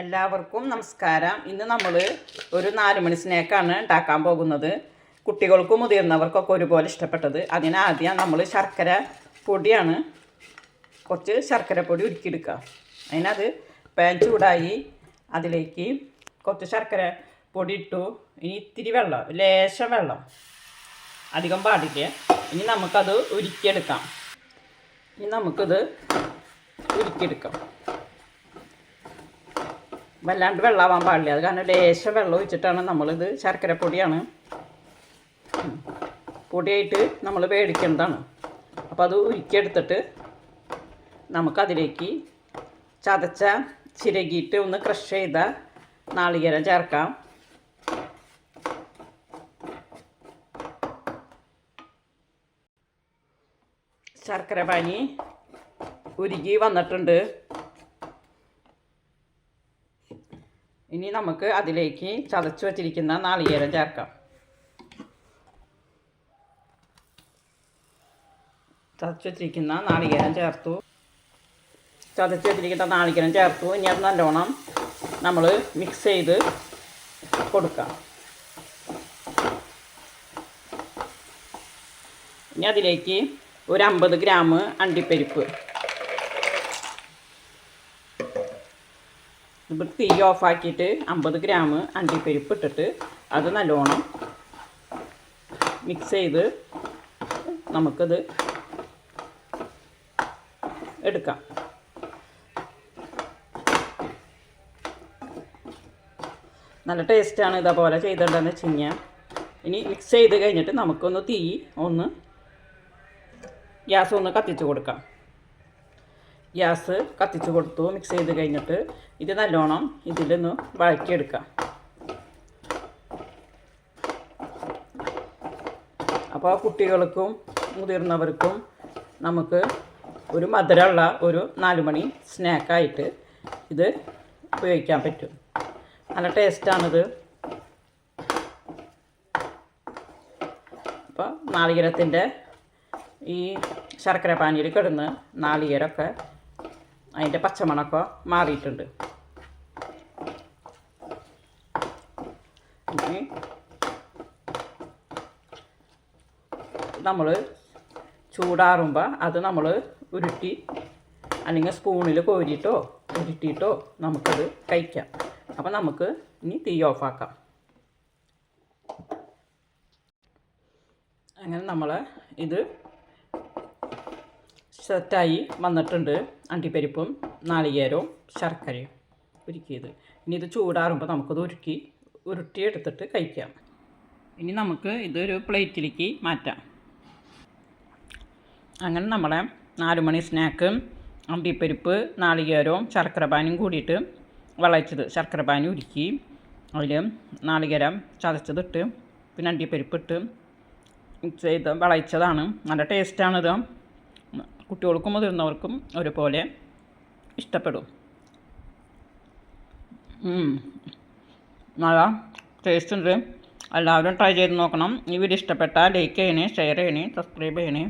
എല്ലാവർക്കും നമസ്കാരം. ഇന്ന് നമ്മൾ ഒരു നാലുമണി സ്നാക്കാണ് ഉണ്ടാക്കാൻ പോകുന്നത്. കുട്ടികൾക്കും മുതിർന്നവർക്കൊക്കെ ഒരുപോലെ ഇഷ്ടപ്പെട്ടത്. അതിനാദ്യം നമ്മൾ ശർക്കര പൊടിയാണ്. കുറച്ച് ശർക്കര പൊടി ഉരുക്കിയെടുക്കുക. അതിനത് പാൻ ചൂടായി അതിലേക്ക് കുറച്ച് ശർക്കര പൊടി ഇട്ടു. ഇനി ഇത്തിരി വെള്ളം ലേശം വെള്ളം അധികം പാടില്ല. ഇനി നമുക്കത് ഉരുക്കിയെടുക്കാം. ഇനി നമുക്കത് ഉരുക്കിയെടുക്കാം. വല്ലാണ്ട് വെള്ളമാവാൻ പാടില്ല. അത് കാരണം ലേശം വെള്ളം ഒഴിച്ചിട്ടാണ് നമ്മളിത് ശർക്കര പൊടിയാണ്. ഉം. പൊടിയായിട്ട് നമ്മൾ മേടിക്കേണ്ടതാണ് അപ്പോൾ അത് ഉരുക്കിയെടുത്തിട്ട് നമുക്കതിലേക്ക് ചതച്ച ചിരകിയിട്ട് ഒന്ന് ക്രഷ് ചെയ്ത നാളികേരം ചേർക്കാം. ശർക്കര പാനി ഉരുകി വന്നിട്ടുണ്ട്. ഇനി നമുക്ക് അതിലേക്ക് ചതച്ച് വച്ചിരിക്കുന്ന നാളികേരം ചേർക്കാം. ചതച്ച് വച്ചിരിക്കുന്ന നാളികേരം ചേർത്തു. ചതച്ച് വെച്ചിരിക്കുന്ന നാളികേരം ചേർത്തു. ഇനി അത് നല്ലോണം നമ്മൾ മിക്സ് ചെയ്ത് കൊടുക്കാം. ഇനി അതിലേക്ക് ഒരു അമ്പത് ഗ്രാം അണ്ടിപ്പരിപ്പ് ഇപ്പോൾ തീ ഓഫാക്കിയിട്ട് അമ്പത് ഗ്രാം അണ്ടിപ്പരിപ്പ് ഇട്ടിട്ട് അത് നല്ലോണം മിക്സ് ചെയ്ത് നമുക്കത് എടുക്കാം. നല്ല ടേസ്റ്റാണ് ഇതേപോലെ ചെയ്തിട്ടുണ്ടെന്ന് വെച്ച് കഴിഞ്ഞാൽ ഇനി മിക്സ് ചെയ്ത് കഴിഞ്ഞിട്ട് നമുക്കൊന്ന് തീ ഒന്ന് ഗ്യാസ് ഒന്ന് കത്തിച്ച് കൊടുക്കാം. ഗ്യാസ് കത്തിച്ച് കൊടുത്തു മിക്സ് ചെയ്ത് കഴിഞ്ഞിട്ട് ഇത് നല്ലോണം ഇതിലൊന്ന് വഴക്കിയെടുക്കാം അപ്പോൾ കുട്ടികൾക്കും മുതിർന്നവർക്കും നമുക്ക് ഒരു മധുരമുള്ള ഒരു നാലുമണി സ്നാക്കായിട്ട് ഇത് ഉപയോഗിക്കാൻ പറ്റും. നല്ല ടേസ്റ്റാണിത്. അപ്പോൾ നാളികേരത്തിന്റെ ഈ ശർക്കര പാനിയിൽ കിടന്ന് നാളികേരമൊക്കെ അതിന്റെ പച്ചമണമൊക്കെ മാറിയിട്ടുണ്ട്. നമ്മൾ ചൂടാറുമ്പോൾ അത് നമ്മൾ ഉരുട്ടി അല്ലെങ്കിൽ സ്പൂണിൽ കോരിയിട്ടോ ഉരുട്ടിയിട്ടോ നമുക്കത് കഴിക്കാം. അപ്പോൾ നമുക്ക് ഇനി തീ ഓഫാക്കാം. അങ്ങനെ നമ്മൾ ഇത് സെറ്റായി വന്നിട്ടുണ്ട്. അണ്ടിപ്പരിപ്പും നാളികേരവും ശർക്കരയും ഉരുക്കിയത്. ഇനി ഇത് ചൂടാറുമ്പോൾ നമുക്കത് ഉരുക്കി ഉരുട്ടിയെടുത്തിട്ട് കഴിക്കാം. ഇനി നമുക്ക് ഇതൊരു പ്ലേറ്റിലേക്ക് മാറ്റാം. അങ്ങനെ നമ്മളെ നാലുമണി സ്നാക്ക് അണ്ടിപ്പരിപ്പ് നാളികേരവും ശർക്കര പാനും കൂടിയിട്ട് വിളയിച്ചത് ശർക്കര പാനി ഉരുക്കി അതിൽ നാളികേരം ചതച്ചതിട്ട് പിന്നെ അണ്ടിപ്പരിപ്പ് ഇട്ട് ചെയ്ത് വിളയിച്ചതാണ് നല്ല ടേസ്റ്റാണിത് കുട്ടികൾക്കും മുതിർന്നവർക്കും ഒരുപോലെ ഇഷ്ടപ്പെടും. നല്ല ടേസ്റ്റ് ഉണ്ട്. എല്ലാവരും ട്രൈ ചെയ്ത് നോക്കണം. ഈ വീഡിയോ ഇഷ്ടപ്പെട്ടാൽ ലൈക്ക് ചെയ്യണേ ഷെയർ ചെയ്യണേ സബ്സ്ക്രൈബ് ചെയ്യണേ.